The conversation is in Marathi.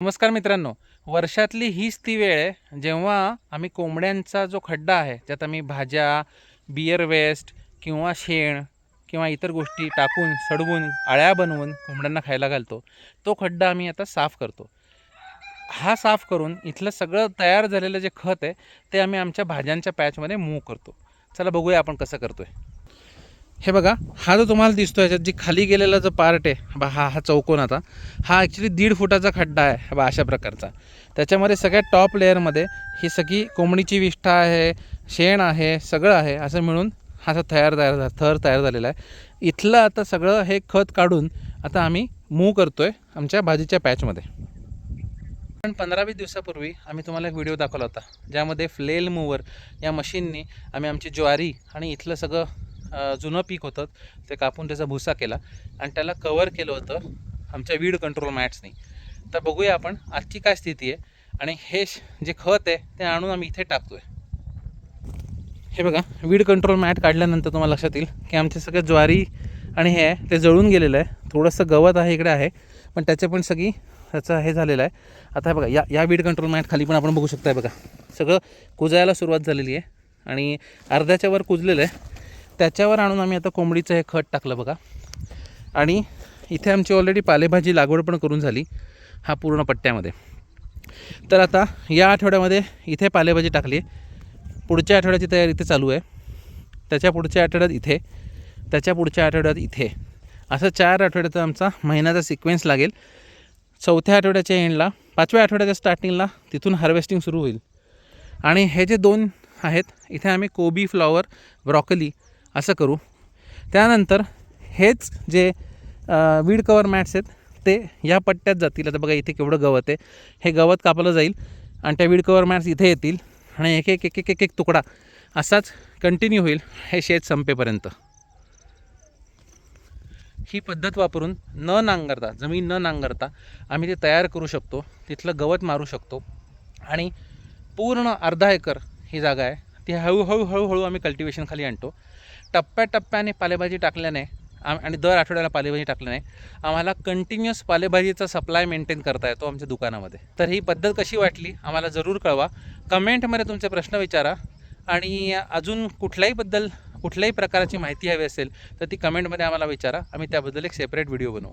नमस्कार मित्रांनो. वर्षातली हीच ती वेळ आहे जेव्हा आम्ही कोंबड्यांचा जो खड्डा आहे ज्यात आम्ही भाज्या बियर वेस्ट किंवा शेण किंवा इतर गोष्टी टाकून सडवून अळ्या बनवून कोंबड्यांना खायला घालतो तो खड्डा आम्ही आता साफ करतो. हा साफ करून इथलं सगळं तयार झालेलं जे खत आहे ते आम्ही आमच्या भाज्यांच्या पॅचमध्ये मूव करतो. चला बघूया आपण कसं करतो आहे हे बघा हा जो तुम्हाला दिसतो याच्यात जी खाली गेलेला जो पार्ट आहे बा हा हा चौकोन आता हा ॲक्च्युली दीड फुटाचा खड्डा आहे बा अशा प्रकारचा. त्याच्यामध्ये सगळ्या टॉप लेअरमध्ये ही सगळी कोंबडीची विष्ठा आहे शेण आहे सगळं आहे असं मिळून हा असा तयार तयार झाला थर तयार झालेला आहे. इथलं आता सगळं हे खत काढून आता आम्ही मूव करतो आहे आमच्या भाजीच्या पॅचमध्ये पण पंधरा वीस दिवसापूर्वी आम्ही तुम्हाला एक व्हिडिओ दाखवला होता ज्यामध्ये फ्लेल मूवर या मशीननी आम्ही आमची ज्वारी आणि इथलं सगळं जुनं पीक होतं ते कापून त्याचा भुसा केला आणि त्याला कवर केलं होतं. आमच्या वीड कंट्रोल मॅट्सनी तर बघूया आपण आजची काय स्थिती आहे आणि हे श- जे खत आहे ते आणून आम्ही इथे टाकतो आहे हे बघा वीड कंट्रोल मॅट काढल्यानंतर तुम्हाला लक्षात येईल की आमचे सगळे ज्वारी आणि हे आहे ते जळून गेलेलं आहे. थोडंसं गवत आहे इकडे आहे पण त्याचे पण सगळी त्याचं हे झालेलं आहे. आता हे बघा या या वीड कंट्रोल मॅट खाली पण आपण बघू शकता बघा. सगळं कुजायला सुरुवात झालेली आहे आणि अर्ध्याच्या वर कुजलेलं आहे. त्याच्यावर आणून आम्ही आता कोंबडीचं हे खत टाकलं बघा. आणि इथे आमची ऑलरेडी पालेभाजी लागवड पण करून झाली हा पूर्ण पट्ट्यामध्ये. तर आता या आठवड्यामध्ये इथे पालेभाजी टाकली पुढच्या आठवड्याची तयारी इथे चालू आहे. त्याच्या पुढच्या आठवड्यात इथे त्याच्या पुढच्या आठवड्यात इथे. असं चार आठवड्याचा आमचा महिन्याचा सिक्वेन्स लागेल. चौथ्या आठवड्याच्या एंडला पाचव्या आठवड्याच्या स्टार्टिंगला तिथून हार्वेस्टिंग सुरू होईल. आणि हे जे दोन आहेत इथे आम्ही कोबी फ्लॉवर ब्रॉकली असं करू. त्यानंतर हेच जे वीड कवर मॅट्स आहेत ते या पट्ट्यात जातील. आता बघा इथे केवढं गवत आहे. हे गवत कापलं जाईल आणि त्या वीड कवर मॅट्स इथे येतील आणि एक एक एक एक एक एक तुकडा असाच कंटिन्यू होईल हे शेत संपेपर्यंत. ही पद्धत वापरून न नांगरता जमीन न नांगरता आम्ही ते तयार करू शकतो. तिथलं गवत मारू शकतो. आणि पूर्ण अर्धा एकर ही जागा आहे. ती हळूहळू हळूहळू आम्ही कल्टिवेशनखाली आणतो. टप्प्याटप्प्याने पालेभाजी टाकल्याने आम आणि दर आठवड्याला पालेभाजी टाकल्याने आम्हाला कंटिन्युअस पालेभाजीचा सप्लाय मेंटेन करता येतो आमच्या दुकानामध्ये. तर ही पद्धत कशी वाटली? आम्हाला जरूर कळवा. कमेंटमध्ये तुमचे प्रश्न विचारा. आणि अजून कुठल्याही बद्दल कुठल्याही प्रकारची माहिती हवी असेल तर ती कमेंटमध्ये आम्हाला विचारा. आम्ही त्याबद्दल एक सेपरेट व्हिडिओ बनवू.